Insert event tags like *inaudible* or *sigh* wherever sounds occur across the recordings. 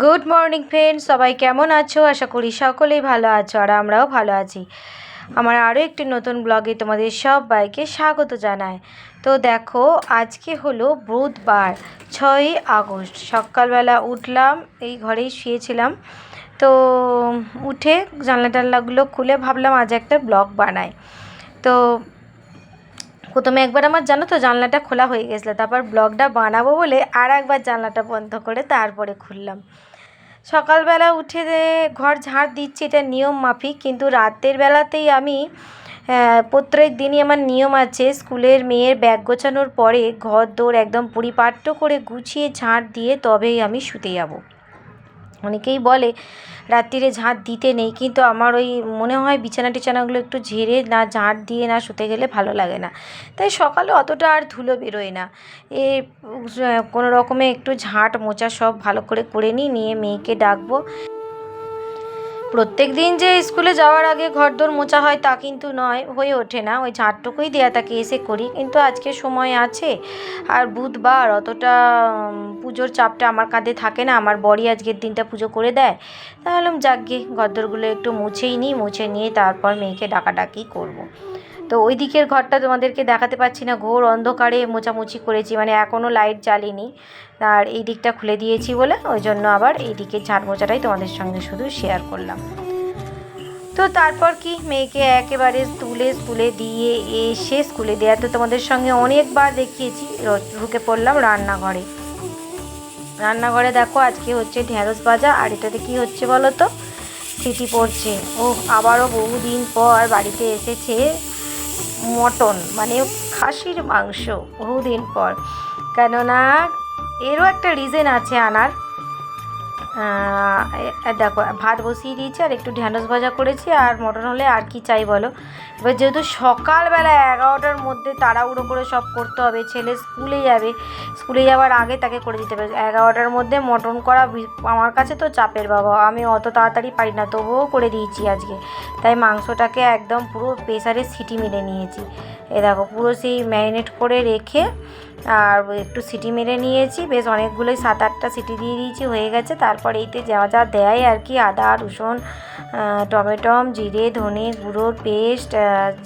Good morning friend সবাই কেমন আছো? আশা করি সকলেই ভালো আছো আর আমরাও ভালো আছি। আমার আরও একটি নতুন ব্লগে তোমাদের সব বাইকে স্বাগত জানায় তো দেখো, আজকে হলো বুধবার, ছয়ই আগস্ট। সকালবেলা উঠলাম, এই ঘরেই শুয়েছিলাম। তো উঠে জানলা টানলাগুলো খুলে ভাবলাম আজ একটা ব্লগ বানাই। তো প্রথমে একবার আমার জানো তো জানলাটা খোলা হয়ে গেছিল, তারপর ব্লগটা বানাবো বলে আর একবার জানলাটা বন্ধ করে তারপরে খুললাম। সকালবেলা উঠে ঘর ঝাড় দিচ্ছি এটা নিয়ম মাফিক, কিন্তু রাতের বেলাতেই আমি প্রত্যেক দিনই আমার নিয়ম আছে স্কুলের মেয়ের ব্যাগ গোছানোর পরে ঘর দৌড় একদম পরিপাট্য করে গুছিয়ে ঝাঁট দিয়ে তবেই আমি শুতে যাব। অনেকেই বলে, রাত্রিরে ঝাঁট দিতে নেই। কিন্তু আমার ওই মনে হয় বিছানা টিছানাগুলো একটু ঝেড়ে না, ঝাঁট দিয়ে না শুতে গেলে ভালো লাগে না। তাই সকালে অতটা আর ধুলো বেরোয় না। এ কোনো রকমে একটু ঝাঁট মোচা সব ভালো করে করে নিই, নিয়ে মেয়েকে ডাকবো। প্রত্যেক দিন যে স্কুলে যাওয়ার আগে ঘরদোর মোছা হয় তা কিন্তু নয়, হয়ে ওঠে না। ওই ঝাঁটটুকুই দেয়া তাকে এসে করি। কিন্তু আজকে সময় আছে। আর বুধবার অতটা পুজোর চাপটা আমার কাঁধে থাকে না। আমার বড়ি আজকের দিনটা পুজো করে দেয়। তাহলে যাক যাকগে ঘরদোরগুলো একটু মুছেই নিই। মুছে নিয়ে তারপর মেয়েকে ডাকাডাকি করব। তো ওই দিকের ঘরটা তোমাদেরকে দেখাতে পাচ্ছি না। ঘোর অন্ধকারে মোছামুছি করেছি মানে এখনও লাইট জ্বালিনি। আর এই দিকটা খুলে দিয়েছি বলে, ওই জন্য আবার এই দিকের ঝাড় মোচাটাই তোমাদের সঙ্গে শুধু শেয়ার করলাম। তো তারপর কি? মেয়েকে একেবারে তুলে স্কুলে দিয়ে এসে স্কুলে দেওয়া তো তোমাদের সঙ্গে অনেকবার দেখিয়েছি। ঢুকে পড়লাম রান্নাঘরে। রান্নাঘরে দেখো, আজকে হচ্ছে ঢ্যাঁড়স ভাজা, আর এটাতে কি হচ্ছে বলো তো? সিটি পড়ছে। ও আবারও বহুদিন পর বাড়িতে এসেছে মটন মানে খাসির মাংস বহুদিন পর। কেননা, এরও একটা রিজেন আছে আনার। দেখো, ভাত বসিয়ে দিয়েছি আর একটু ঢ্যাঁড়স ভাজা করেছি, আর মটন হলে আর কি চাই বলো? এবার যেহেতু সকালবেলা এগারোটার মধ্যে তাড়াহুড়ো করে সব করতে হবে, ছেলে স্কুলে যাবে, স্কুলে যাওয়ার আগে তাকে করে দিতে হবে। এগারোটার মধ্যে মটন করা আমার কাছে তো চাপের বাবা, আমি অত তাড়াতাড়ি পারি না, তবুও করে দিয়েছি আজকে। তাই মাংসটাকে একদম পুরো প্রেসারে সিটি মেরে নিয়েছি। এ দেখো, পুরো সেই ম্যারিনেট করে রেখে আর একটু সিটি মেরে নিয়েছি। বেশ অনেকগুলোই সাত আটটা সিটি দিয়ে দিয়েছি, হয়ে গেছে। তারপর এইতে যা যা দেয় আর কি, আদা, রসুন টমেটম, জিরে, ধনে গুঁড়োর পেস্ট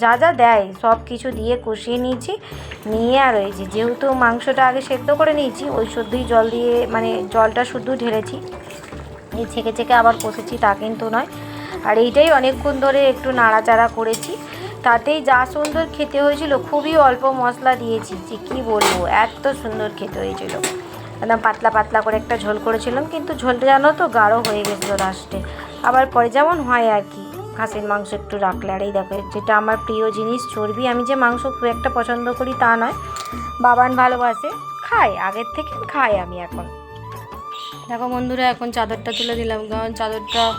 যা যা দেয়, সব কিছু দিয়ে কষিয়ে নিয়েছি। নিয়ে আর ওই যেহেতু মাংসটা আগে সেদ্ধ করে নিয়েছি, ওই শুদ্ধই জল দিয়ে মানে জলটা শুদ্ধ ঢেলেছি। এই ছেঁকে ছেঁকে আবার কষেছি, তা কিন্তু নয়। আর এইটাই অনেকক্ষণ ধরে একটু নাড়াচাড়া করেছি। তাতেই যা সুন্দর খেতে হয়েছিল, খুবই অল্প মশলা দিয়েছি যে কী বলব, এত সুন্দর খেতে হয়েছিল। একদম পাতলা পাতলা করে একটা ঝোল করেছিলাম, কিন্তু ঝোলটা জানো তো গাঢ় হয়ে গেছিল লাস্টে আবার পরে যেমন হয় আর কি। খাসির মাংস একটু রাখলে। আর এই দেখো, যেটা আমার প্রিয় জিনিস, চর্বি। আমি যে মাংস খুব একটা পছন্দ করি তা নয়। বাবান ভালোবাসে খাই আগের থেকে খাই আমি এখন। দেখো বন্ধুরা, এখন চাদরটা তুলে দিলাম, কারণ চাদরটা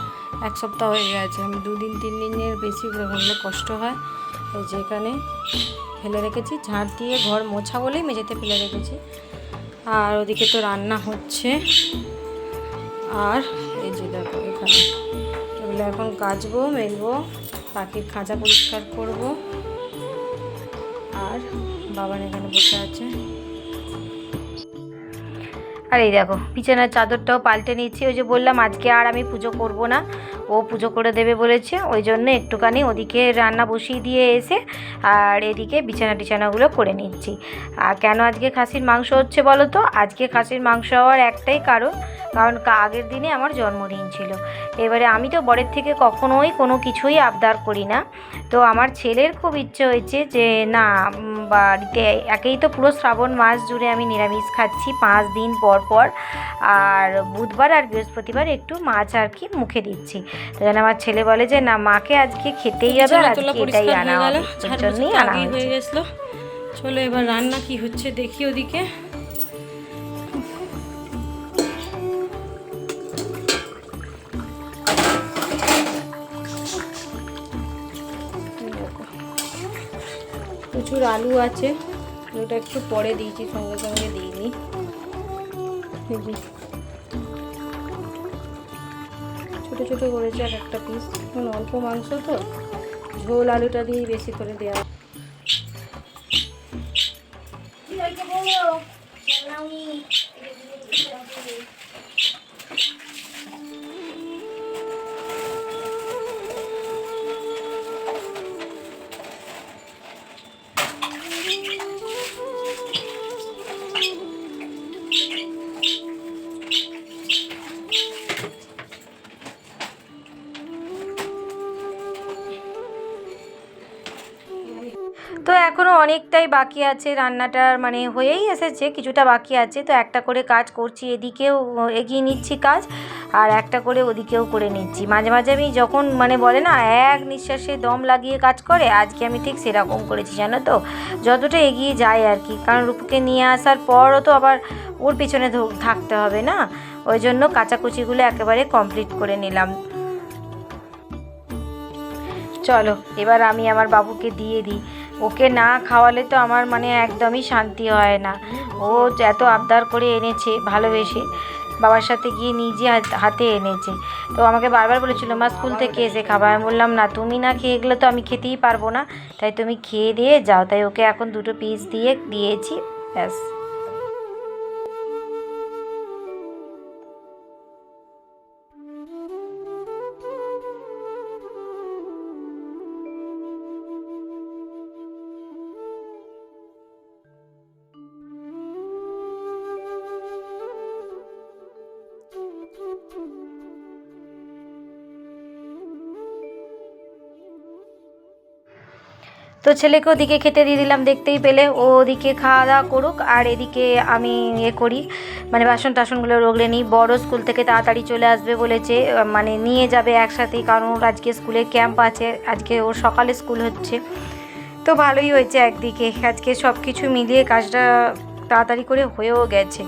এক সপ্তাহ হয়ে গেছে। আমি দুদিন, তিন দিনের বেশি করে কষ্ট হয়। এই যে এখানে ফেলে রেখেছি। ঝাঁট দিয়ে ঘর মোছা বলেই মেঝেতে ফেলে রেখেছি। আর ওদিকে তো রান্না হচ্ছে। আর এই যে দেখো এখানে এগুলো এখন কাচবো মেলবো পাখির খাঁচা পরিষ্কার করব। আর বাবান এখানে বসে আছে। আর এই দেখো, বিছানার চাদরটাও পাল্টে নিচ্ছি ওই যে বললাম, আজকে আর আমি পুজো করব না। ও পুজো করে দেবে বলেছে, ওই জন্য একটুখানি ওদিকে রান্না বসিয়ে দিয়ে এসে আর এদিকে বিছানা টিছানাগুলো করে নিচ্ছি। আর কেন আজকে খাসির মাংস হচ্ছে বলো তো? আজকে খাসির মাংস হওয়ার একটাই কারণ কারণ আগের দিনে আমার জন্মদিন ছিল। এবারে আমি তো বরের থেকে কখনোই কোনো কিছুই আবদার করি না। তো আমার ছেলের খুব ইচ্ছে হয়েছে যে, না বাড়িতে একেই তো পুরো শ্রাবণ মাস জুড়ে আমি নিরামিষ খাচ্ছি, পাঁচ দিন পর পর আর বুধবার আর বৃহস্পতিবার একটু মাছ আর কি মুখে দিচ্ছি। তো যেন আমার ছেলে বলে যে না মাকে আজকে খেতেই হবে আর আজকে এটাই আনা হবে। জন্যই আনা হয়ে গেছিল। চলো এবার রান্না কি হচ্ছে দেখি ওদিকে। প্রচুর আলু আছে। ওটা একটু পরে দিয়েছি সঙ্গে সঙ্গে দিইনি। ছোট ছোটো করেছি আর একটা পিস অল্প মাংস তো। ঝোল, আলুটা দিয়েই বেশি করে দেওয়া অনেকটাই বাকি আছে রান্নাটার মানে হয়েই এসেছে, কিছুটা বাকি আছে। তো একটা করে কাজ করছি, এদিকেও এগিয়ে নিচ্ছি কাজ, আর একটা করে ওদিকেও করে নিচ্ছি। মাঝে মাঝে আমি যখন মানে বলে না, এক নিঃশ্বাসে দম লাগিয়ে কাজ করে, আজকে আমি ঠিক সেরকম করেছি, জানো তো? যতটা এগিয়ে যায় আর কি। কারণ রূপকে নিয়ে আসার পরও তো আবার ওর পিছনে থাকতে হবে না? ওই জন্য কাচাকুচিগুলো একেবারে কমপ্লিট করে নিলাম। চলো, এবার আমি আমার বাবুকে দিয়ে দিই। ওকে না খাওয়ালে তো আমার মানে একদমই শান্তি হয় না। ও এত আবদার করে এনেছে, ভালোবেসে। বাবার সাথে গিয়ে নিজে হাত- এনেছে। তো আমাকে বারবার বলেছিল, মা, স্কুল থেকে এসে খাবার আমি বললাম, না, তুমি না খেয়ে গেলে তো আমি খেতেই পারব না। তাই তুমি খেয়ে দিয়ে যাও। তাই ওকে এখন দুটো পিস দিয়ে দিয়েছি, ব্যাস। তো ছেলেকে ওদিকে খেতে দিয়ে দিলাম, দেখতেই পেলে। ও ওদিকে খাওয়া দাওয়া করুক, আর এদিকে আমি ইয়ে করি। মানে বাসন টাসনগুলো রোগলে নিই। বড় স্কুল থেকে তাড়াতাড়ি চলে আসবে বলেছে মানে নিয়ে যাবে একসাথেই, কারণ ওর আজকে স্কুলে ক্যাম্প আছে, আজকে ওর সকালে স্কুল হচ্ছে। তো ভালোই হয়েছে একদিকে। আজকে সব কিছু মিলিয়ে কাজটা তাড়াতাড়ি করে হয়েও গেছে।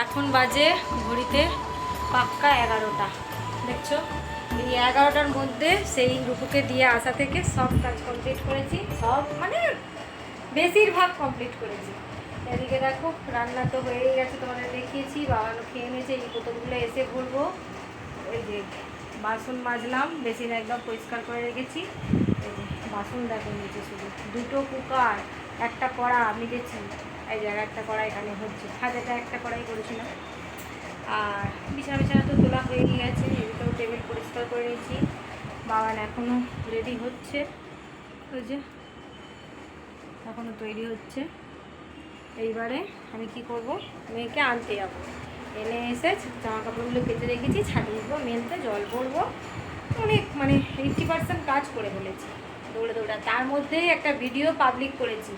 এখন বাজে ঘড়িতে পাক্কা এগারোটা। দেখছ? এই এগারোটার মধ্যে সেই রূপুকে দিয়ে আসা থেকে সব কাজ কমপ্লিট করেছি। সব মানে বেশিরভাগ কমপ্লিট করেছি। এদিকে দেখো, রান্না তো হয়েই গেছে তোমাদের দেখিয়েছি, বাবানো খেয়ে নিয়েছে, এই বোতলগুলো এসে ভরবো ওই যে বাসন মাজলাম, বেসিন একদম পরিষ্কার করে রেখেছি। বাসন দেখো নিচে শুধু। দুটো কুকার, একটা কড়া মিটেছি এই যে আর একটা কড়াই এখানে হচ্ছে খাজাটা একটা কড়াই করেছিলাম। আর বিছানা বিছানা তো তোলা হয়ে গেছে এদিকেও টেবিল পরিষ্কার করে নিয়েছি। বাবান এখনও রেডি হচ্ছে। ওই যে এখনও তৈরি হচ্ছে। এইবারে আমি কি করব? মেয়েকে আনতে যাব। এনে এসে জামা কাপড়গুলো কেটে রেখেছি, ছাড়িয়ে দেবো, মেলতে, জল ভরবো। অনেক মানে এইটটি পার্সেন্ট কাজ করে ফেলেছি। দৌড়ে দৌড়া, তার মধ্যেই একটা ভিডিও পাবলিক করেছি।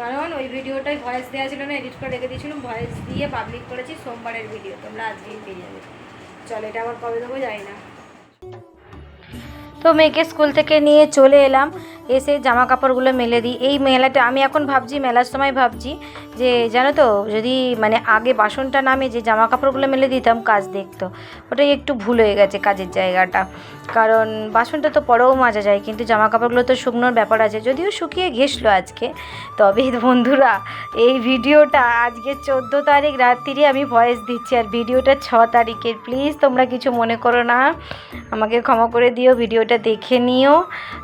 কারণ ওই ভিডিওটাই ভয়েস দেওয়া ছিল না এডিট করে রেখে দিয়েছিলাম ভয়েস দিয়ে পাবলিক করেছি সোমবারের ভিডিও তোমরা আজকেই পেয়ে যাবে। চলো, এটা আবার কবে দেবো জানি না। তো মেয়েকে স্কুল থেকে নিয়ে চলে এলাম, এসে জামা কাপড়গুলো মেলে দিই। এই মেলাটা, আমি এখন ভাবছি, মেলার সময় ভাবছি যে, জানো তো, যদি মানে আগে বাসনটা নামে যে জামা কাপড়গুলো মেলে দিতাম, কাজ দেখতো। ওটাই একটু ভুল হয়ে গেছে কাজের জায়গাটা। কারণ বাসনটা তো পরেও মাজা যায়, কিন্তু জামা কাপড়গুলো তো শুকনোর ব্যাপার আছে। যদিও শুকিয়ে ঘেসলো আজকে, তবে *laughs* বন্ধুরা, এই ভিডিওটা আজকে চোদ্দ তারিখ, রাত্রিরে আমি ভয়েস দিচ্ছি। আর ভিডিওটা ছ তারিখের প্লিজ তোমরা কিছু মনে করো না। আমাকে ক্ষমা করে দিও, ভিডিওটা দেখে নিও।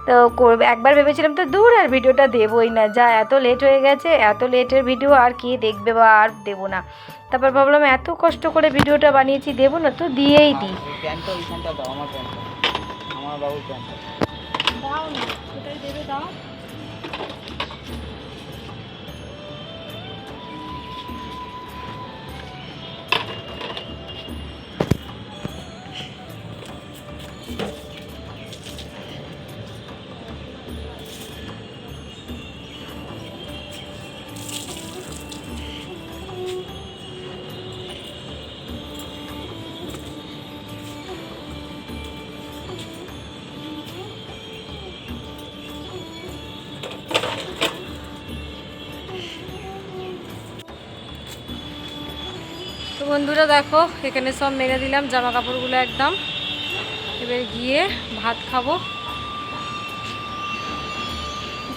তো করবে একবার ভেবেছিলাম তো দূর আর ভিডিওটা দেবই না। যা, এত লেট হয়ে গেছে, এত লেটের ভিডিও আর কে দেখবে বা আর দেবো না। তারপর ভাবলাম এত কষ্ট করে ভিডিওটা বানিয়েছি, দেবো না তো দিয়েই দিই। প্যান্টটা ওইখানটা দাও না কোথায় দেবে দাও। বন্ধুরা দেখো, এখানে সব মেরে দিলাম জামা কাপড়গুলো একদম। এবার গিয়ে ভাত খাব।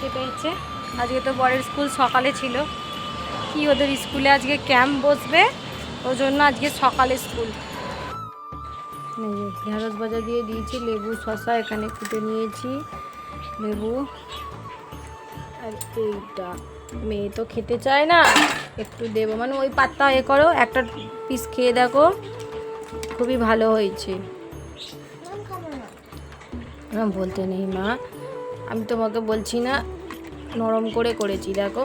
যেটা হচ্ছে, আজকে তো বরের স্কুল সকালে ছিল। কি ওদের স্কুলে আজকে ক্যাম্প বসবে? ওই জন্য আজকে সকালে স্কুল। ঢেঁড়স ভাজা দিয়ে দিয়েছি, লেবু শশা এখানে কুটে নিয়েছি। লেবু আর এইটা। মেয়ে তো খেতে চায় না। একটু দেবো। মানে ওই পাত্তা এ করো, একটা পিস খেয়ে দেখো, খুবই ভালো হয়েছে। না, বলতে নেই মা। আমি তোমাকে বলছি না, নরম করে করেছি, দেখো।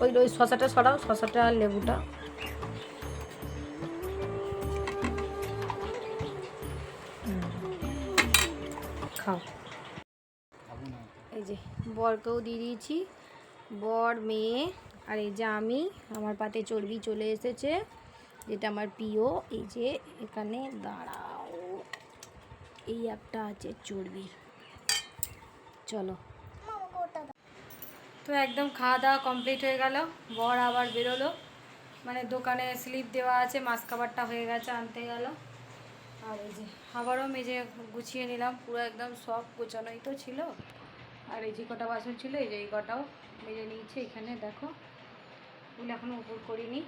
ওই ওই শশাটা সরাও, শশাটা আর লেবুটা। খাও। এই যে, বরকেও দিয়ে দিয়েছি। বর, মেয়ে, আর এই যে আমি, আমার পাতে চর্বি চলে এসেছে, যেটা আমার প্রিয়। এই যে এখানে দাঁড়াও, এই একটা আছে চর্বি। চলো। তো একদম খাওয়া দাওয়া কমপ্লিট হয়ে গেল, বর আবার বেরোলো। মানে দোকানে স্লিপ দেওয়া আছে মাছ খাবারটা হয়ে গেছে, আনতে গেল। আর এই যে আবারও মেজে গুছিয়ে নিলাম, পুরো একদম সব গোছানোই তো ছিল। আর এই যে কটা বাসন ছিল, এই যে এই কটাও মেজে নিয়েছে এখানে, দেখো। ফুল এখনও উপর করিনি।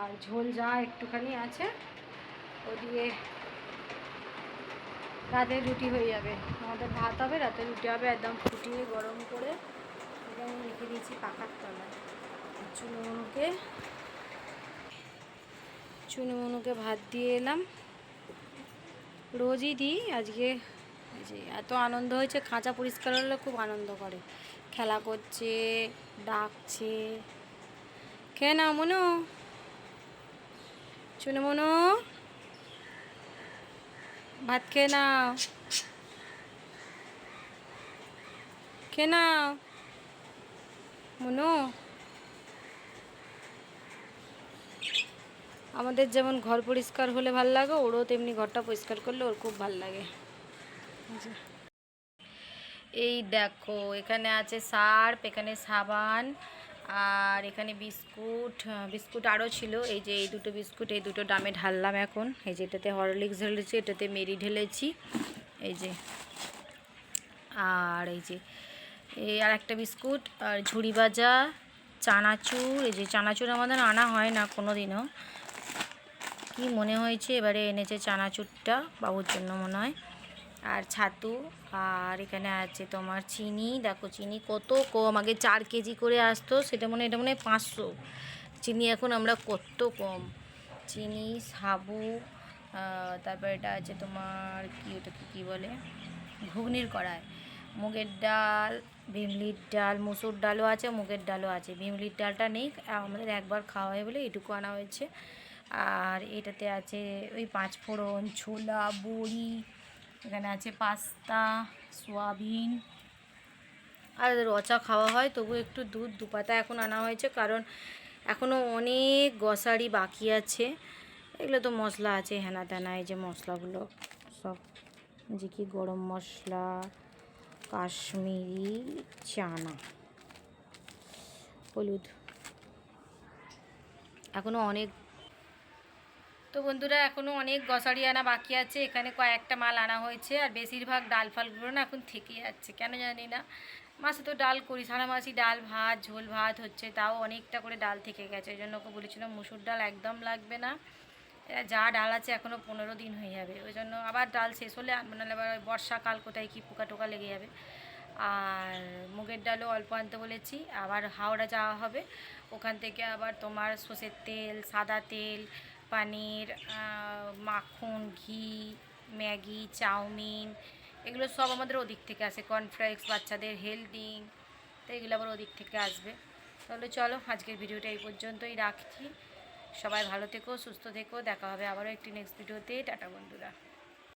আর ঝোল যা একটুখানি আছে, ও দিয়ে রাতে রুটি হয়ে যাবে। আমাদের ভাত হবে, রাতে রুটি হবে, একদম ফুটিয়ে গরম করে এখানে রেখে দিয়েছি পাখার তলায়। চুনুমনুকে চুনুমনুকে ভাত দিয়ে এলাম। রোজই দিই, আজকে যে এত আনন্দ হয়েছে, খাঁচা পরিষ্কার হলে খুব আনন্দ করে। খেলা করছে, ডাকছে। খেয়ে নাও, মনু। চুনু মনু। ভাত খেয়ে নাও। খেয়ে নাও। মনু। আমাদের যেমন ঘর পরিষ্কার হলে ভালো লাগে, ওরও তেমনি ঘরটা পরিষ্কার করলে ওর খুব ভালো লাগে। এই দেখো, এখানে আছে সার্ফ, এখানে সাবান, আর এখানে বিস্কুট বিস্কুট আরও ছিল। এই যে এই দুটো বিস্কুট, এই দুটো ডামে ঢাললাম এখন। এই যে এটাতে হরলিক্স ঢেলেছি, এটাতে মেরি ঢেলেছি। এই যে, আর এই যে এই আর একটা বিস্কুট, আর ঝুড়ি ভাজা, চানাচুর। এই যে চানাচুর আমাদের আনা হয় না কোনো দিনও কি মনে হয়েছে? এবারে এনেছে চানাচুরটা, বাবুর জন্য মনে হয়। আর ছাতু, আর এখানে আছে তোমার চিনি। দেখো চিনি কত কম আগে চার কেজি করে আসতো, সেটা মনে এটা মনে হয় পাঁচশো। চিনি এখন আমরা কত কম। চিনি, সাবু তারপর এটা আছে তোমার কি ওটাকে কী বলে? ঘুগনির কড়াই। মুগের ডাল, ভিমলির ডাল, মুসুর ডালও আছে, মুগের ডালও আছে। ভিমলির ডালটা নেই, আমাদের একবার খাওয়া হয় বলে এটুকু আনা হয়েছে। আর এটাতে আছে ওই পাঁচ ফোড়ন ছোলা, বড়ি এখানে আছে পাস্তা, সোয়াবিন। আর রচা খাওয়া হয়, তবু একটু দুধ, দুপাতা এখন আনা হয়েছে, কারণ এখনও অনেক গসারি বাকি আছে। এগুলো তো মশলা আছে, হেনা তেনা, এই যে মশলাগুলো সব। যে কি গরম মশলা, কাশ্মীরি চানা, হলুদ। এখনও অনেক তো বন্ধুরা এখনও অনেক গসারি আনা বাকি আছে। এখানে কয়েকটা মাল আনা হয়েছে আর বেশিরভাগ ডাল ফালগুলো না এখন থেকে যাচ্ছে। কেন জানি না। মাসে তো ডাল করি, সারা মাসই ডাল, ভাত, ঝোল, ভাত হচ্ছে। তাও অনেকটা করে ডাল থেকে গেছে। ওই জন্য ওকে বলেছিলাম মুসুর ডাল একদম লাগবে না। যা ডাল আছে এখনও পনেরো দিন হয়ে যাবে। ওই জন্য আবার ডাল শেষ হলে আনব, নাহলে আবার বর্ষাকাল কোথায় কি পোকা টোকা লেগে যাবে। আর মুগের ডালও অল্প আনতে বলেছি। আবার হাওড়া যাওয়া হবে। ওখান থেকে আবার তোমার সর্ষের তেল, সাদা তেল পানির মাখন, ঘি, ম্যাগি, চাউমিন, এগুলো সব আমাদের ওদিক থেকে আসে। কর্নফ্লেক্স বাচ্চাদের হেলদিং তো এগুলো আবার ওদিক থেকে আসবে। তাহলে চলো, আজকের ভিডিওটা এই পর্যন্তই রাখছি। সবাই ভালো থেকো, সুস্থ থেকো, দেখা হবে আবারও একটি নেক্সট ভিডিওতে টাটা বন্ধুরা।